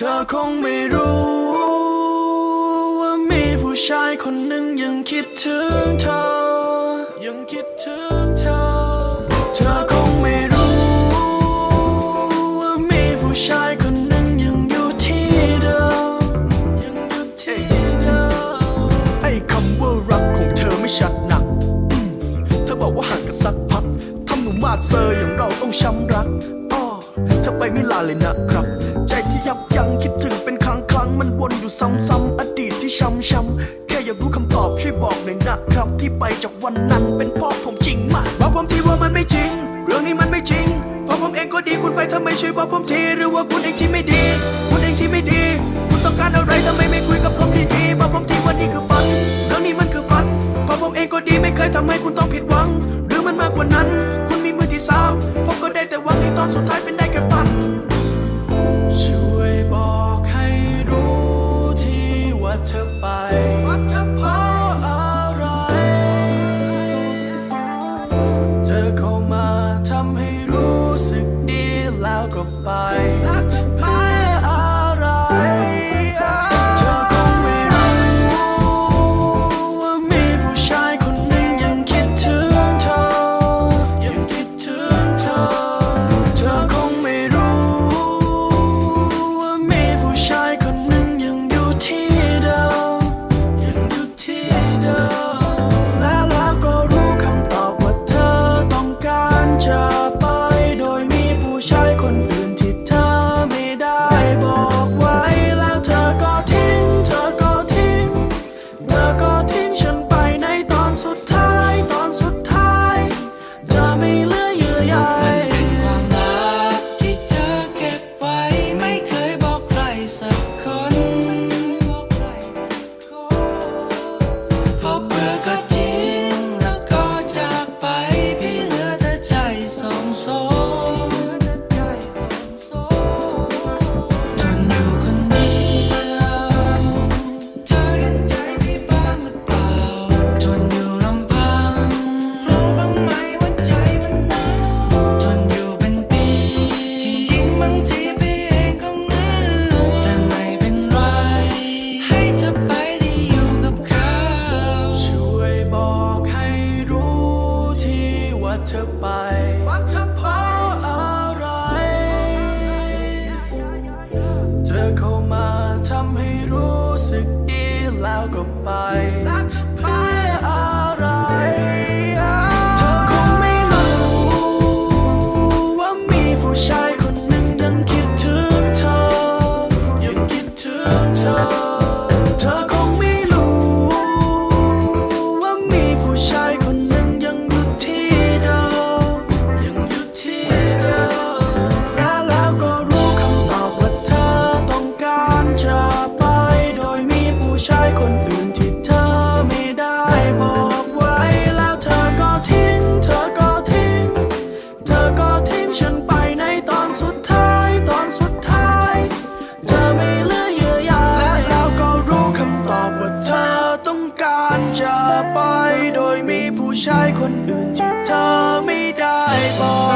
เธอคงไม่รู้ ว่ามีผู้ชายคนหนึ่งยังคิดถึงเธอ ยังคิดถึงเธอ เธอคงไม่รู้ ว่ามีผู้ชายคนหนึ่งยังอยู่ที่เดิมยังอยู่ที่เดิมไอ้คำว่ารักของเธอไม่ชัดหนักอืมเธอบอกว่าห่างกันสักพักทำหนูมาดเซอร์อย่างเราต้องช้ำรักอ้อเธอไปไม่ลาเลยนะครับ ใจที่ยับยั้งคิดถึงเป็นครั้งครั้งมันวนอยู่ซ้ำๆอดีตที่ช้ำช้ำๆแค่อยากรู้คำตอบช่วยบอกหน่อยนะครับ ที่ไปจากวันนั้นเป็นพ่อผมจริงมากบอกผมทีว่ามันไม่จริง เรื่องนี้มันไม่จริงเพราะผมเองก็ดีคุณไปทำไมช่วยบอกผมทีหรือว่าคุณเองที่ไม่ดี คุณเองที่ไม่ดี คุณต้องการอะไรทำไมไม่คุยกับผมดีๆบอกผมทีว่านี่คือฝันเรื่องนี้มันคือฝันเพราะผมเองก็ดีไม่เคยทำให้คุณต้องผิดหวัง หรือมันมากกว่านั้น คุณมีมือที่สามผมก็ได้แต่หวังให้ตอนสุดท้ายเป็นได้แค่ฝัน เธอไปเพราะอะไร เธอเข้ามาทำให้รู้สึกดีแล้วก็ไป ชายคนอื่นที่เธอไม่ได้บอก